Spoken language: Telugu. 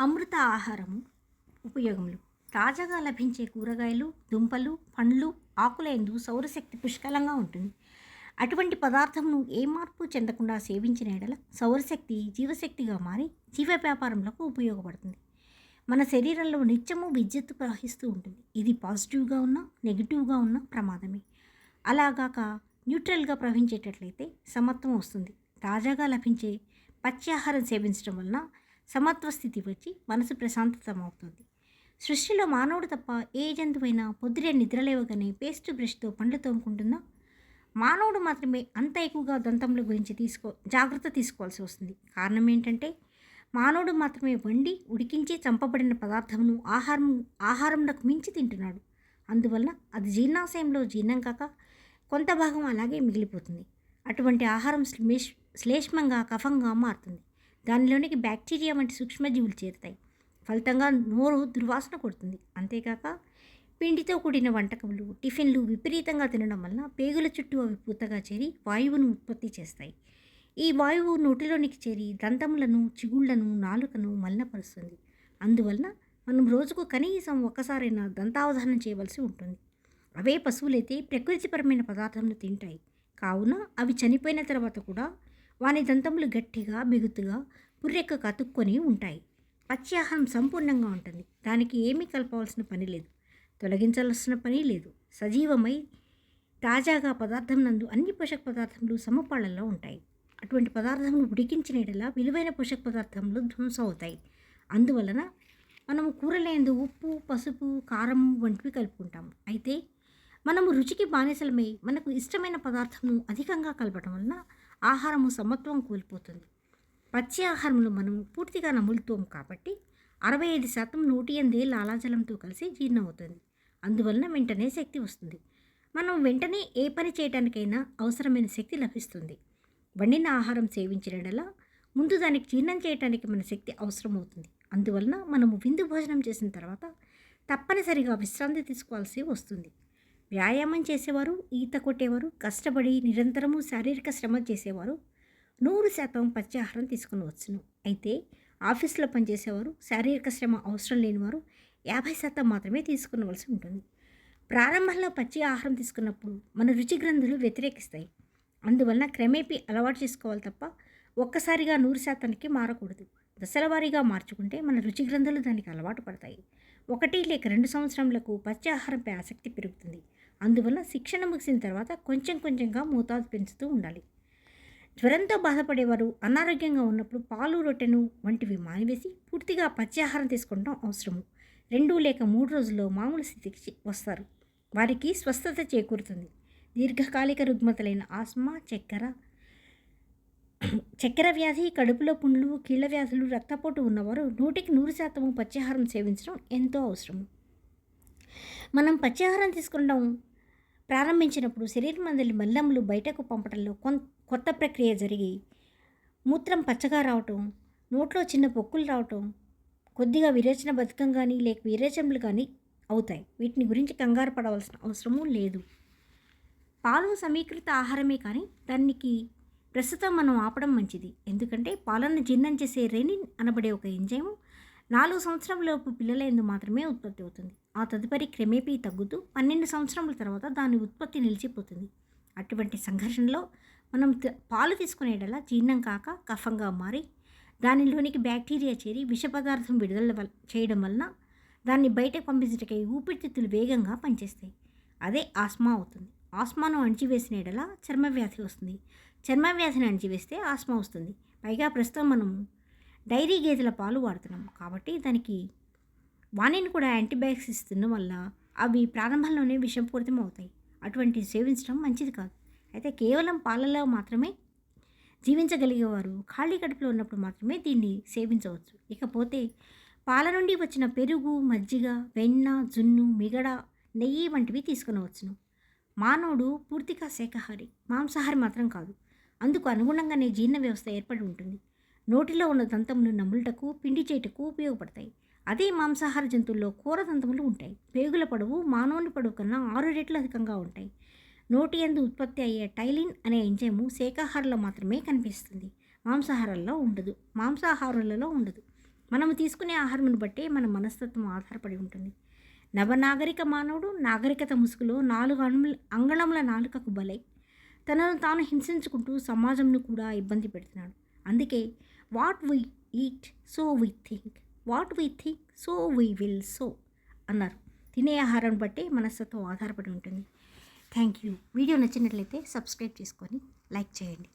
అమృత ఆహారం ఉపయోగములు. తాజాగా లభించే కూరగాయలు దుంపలు పండ్లు ఆకులందు సౌరశక్తి పుష్కలంగా ఉంటుంది. అటువంటి పదార్థమును ఏ మార్పు చెందకుండా సేవించిన ఎడల సౌరశక్తి జీవశక్తిగా మారి జీవ వ్యాపారంలో ఉపయోగపడుతుంది. మన శరీరంలో నిత్యము విద్యుత్తు ప్రవహిస్తూ ఉంటుంది. ఇది పాజిటివ్గా ఉన్న నెగిటివ్గా ఉన్న ప్రమాదమే. అలాగాక న్యూట్రల్గా ప్రవహించేటట్లయితే సమత్వం వస్తుంది. తాజాగా లభించే పచ్చి ఆహారం సేవించడం వలన సమత్వ స్థితి వచ్చి మనసు ప్రశాంతతమవుతుంది. సృష్టిలో మానవుడు తప్ప ఏ జంతువైనా పొద్దురే నిద్రలేవగానే పేస్ట్ బ్రష్తో పండ్లు తోముకుంటుందా? మానవుడు మాత్రమే అంత ఎక్కువగా దంతముల గురించి తీసుకో జాగ్రత్త తీసుకోవాల్సి వస్తుంది. కారణం ఏంటంటే మానవుడు మాత్రమే వండి ఉడికించి చంపబడిన పదార్థమును ఆహారం ఆహారంలోకి మించి తింటున్నాడు. అందువలన అది జీర్ణాశయంలో జీర్ణం కాక కొంత భాగం అలాగే మిగిలిపోతుంది. అటువంటి ఆహారం శ్లేష్ శ్లేష్మంగా కఫంగా మారుతుంది. దానిలోనికి బ్యాక్టీరియా వంటి సూక్ష్మజీవులు చేరుతాయి. ఫలితంగా నోరు దుర్వాసన కొడుతుంది. అంతేకాక పిండితో కూడిన వంటకములు టిఫిన్లు విపరీతంగా తినడం వలన పేగుల చుట్టూ అవి పూతగా చేరి వాయువును ఉత్పత్తి చేస్తాయి. ఈ వాయువు నోటిలోనికి చేరి దంతములను చిగుళ్ళను నాలుకను మలినపరుస్తుంది. అందువలన మనం రోజుకు కనీసం ఒక్కసారైనా దంతావధానం చేయవలసి ఉంటుంది. అవే పశువులైతే ప్రకృతిపరమైన పదార్థాలను తింటాయి. కావున అవి చనిపోయిన తర్వాత కూడా వాని దంతములు గట్టిగా బిగుతుగా పుర్రెక్క కతుక్కొని ఉంటాయి. పచ్చి ఆహారం సంపూర్ణంగా ఉంటుంది. దానికి ఏమీ కలపవలసిన పని లేదు. తొలగించాల్సిన పని లేదు. సజీవమై తాజాగా పదార్థం నందు అన్ని పోషక పదార్థములు సమపాళ్ళలో ఉంటాయి. అటువంటి పదార్థములు ఉడికించిన ఎడల విలువైన పోషక పదార్థములు ధ్వంసం అవుతాయి. అందువలన మనము కూరలేందు ఉప్పు పసుపు కారము వంటివి కలుపుకుంటాము. అయితే మనము రుచికి బానిసలమై మనకు ఇష్టమైన పదార్థము అధికంగా కలపడం వలన ఆహారము సమత్వం కోల్పోతుంది. పచ్చి ఆహారంలో మనం పూర్తిగా నములుతాం కాబట్టి అరవై ఐదు శాతం నూటి ఎనిమిది లాలాజలంతో కలిసి జీర్ణం అవుతుంది అందువలన వెంటనే శక్తి వస్తుంది. మనం వెంటనే ఏ పని చేయడానికైనా అవసరమైన శక్తి లభిస్తుంది. వండిన ఆహారం సేవించినలా ముందు దానికి జీర్ణం చేయడానికి మన శక్తి అవసరమవుతుంది. అందువలన మనము విందు భోజనం చేసిన తర్వాత తప్పనిసరిగా విశ్రాంతి తీసుకోవాల్సి వస్తుంది. వ్యాయామం చేసేవారు ఈత కొట్టేవారు కష్టపడి నిరంతరము శారీరక శ్రమ చేసేవారు. నూరు శాతం పచ్చి ఆహారం తీసుకుని వచ్చును అయితే ఆఫీస్లో పనిచేసేవారు శారీరక శ్రమ అవసరం లేనివారు యాభై శాతం మాత్రమే తీసుకునవలసి ఉంటుంది. ప్రారంభంలో పచ్చి ఆహారం తీసుకున్నప్పుడు మన రుచి గ్రంథులు వ్యతిరేకిస్తాయి. అందువలన క్రమేపీ అలవాటు చేసుకోవాలి తప్ప ఒక్కసారిగా నూరు శాతానికి మారకూడదు. దశల వారీగా మార్చుకుంటే మన రుచి గ్రంథులు దానికి అలవాటు పడతాయి. ఒకటి లేక రెండు సంవత్సరములకు పచ్చి ఆహారంపై ఆసక్తి పెరుగుతుంది. అందువల్ల శిక్షణ ముగిసిన తర్వాత కొంచెం కొంచెంగా మోతాదు పెంచుతూ ఉండాలి. జ్వరంతో బాధపడేవారు అనారోగ్యంగా ఉన్నప్పుడు పాలు రొట్టెను వంటివి మానివేసి పూర్తిగా పత్యాహారం తీసుకోవడం అవసరము. రెండు లేక మూడు రోజుల్లో మామూలు స్థితికి వస్తారు. వారికి స్వస్థత చేకూరుతుంది. దీర్ఘకాలిక రుగ్మతలైన ఆస్మా చక్కెర చక్కెర వ్యాధి కడుపులో పుండ్లు కీళ్ళ వ్యాధులు రక్తపోటు ఉన్నవారు నూటికి నూరు శాతము పచ్చాహారం సేవించడం ఎంతో అవసరం. మనం పచ్చాహారం తీసుకుంటాం. ప్రారంభించినప్పుడు శరీరం మందలి మల్లములు బయటకు పంపడంలో కొత్త ప్రక్రియ జరిగి మూత్రం పచ్చగా రావటం నోట్లో చిన్న పొక్కులు రావటం కొద్దిగా విరేచన బతుకం కానీ లేక విరేచనలు కానీ అవుతాయి. వీటిని గురించి కంగారు పడవలసిన అవసరము లేదు. పాలు సమీకృత ఆహారమే కానీ దానికి ప్రస్తుతం మనం ఆపడం మంచిది. ఎందుకంటే పాలను జీర్ణం చేసే రెనిన్ అనబడే ఒక ఎంజైము నాలుగు సంవత్సరంలోపు పిల్లలందు మాత్రమే ఉత్పత్తి అవుతుంది. ఆ తదుపరి క్రమేపీ తగ్గుతూ పన్నెండు సంవత్సరముల తర్వాత దాని ఉత్పత్తి నిలిచిపోతుంది. అటువంటి సంఘర్షణలో మనం పాలు తీసుకునేటలా జీర్ణం కాక కఫంగా మారి దానిలోనికి బ్యాక్టీరియా చేరి విష పదార్థం విడుదల చేయడం వలన దాన్ని బయటకు పంపించటకై ఊపిరితిత్తులు వేగంగా పనిచేస్తాయి. అదే ఆస్మా అవుతుంది. ఆస్మాను అణిచివేసిన ఎడల చర్మవ్యాధి వస్తుంది. చర్మవ్యాధిని అణిచివేస్తే ఆస్మా వస్తుంది. పైగా ప్రస్తుతం మనం డైరీ గేదెల పాలు వాడుతున్నాం. కాబట్టి దానికి వాణిని కూడా యాంటీబయాటిక్స్ ఇస్తుండడం వల్ల అవి ప్రారంభంలోనే విషపూరితం అవుతాయి అటువంటి సేవించడం మంచిది కాదు. అయితే కేవలం పాలలో మాత్రమే జీవించగలిగేవారు ఖాళీ కడుపులో ఉన్నప్పుడు మాత్రమే దీన్ని సేవించవచ్చు. ఇకపోతే పాల నుండి వచ్చిన పెరుగు మజ్జిగ వెన్న జున్ను మిగడ నెయ్యి వంటివి తీసుకునవచ్చును. మానవుడు పూర్తిగా శాఖాహారి మాంసాహారి మాత్రం కాదు. అందుకు అనుగుణంగానే జీర్ణ వ్యవస్థ ఏర్పడి ఉంటుంది. నోటిలో ఉన్న దంతములు నములుటకు పిండి చేయుటకు ఉపయోగపడతాయి. అదే మాంసాహార జంతువుల్లో కూర దంతములు ఉంటాయి. పేగుల పొడవు మానవుని పొడవు కన్నా ఆరు రెట్లు అధికంగా ఉంటాయి. నోటి ఎందు ఉత్పత్తి అయ్యే టైలిన్ అనే ఎంజైము శాకాహారంలో మాత్రమే కనిపిస్తుంది. మాంసాహారాల్లో ఉండదు. మాంసాహారులలో ఉండదు. మనం తీసుకునే ఆహారమును బట్టే మన మనస్తత్వం ఆధారపడి ఉంటుంది. నవనాగరిక మానవుడు నాగరికత ముసుగులో నాలుగు అణుముల అంగళముల నాలుకకు బలై తనను తాను హింసించుకుంటూ సమాజంను కూడా ఇబ్బంది పెడుతున్నాడు. అందుకే what we eat so we think what we think so we will so అన్నారు. తినే ఆహారం బట్టే మనస్తత్వం ఆధారపడి ఉంటుంది. థ్యాంక్ యూ వీడియో నచ్చినట్లయితే సబ్స్క్రైబ్ చేసుకొని లైక్ చేయండి.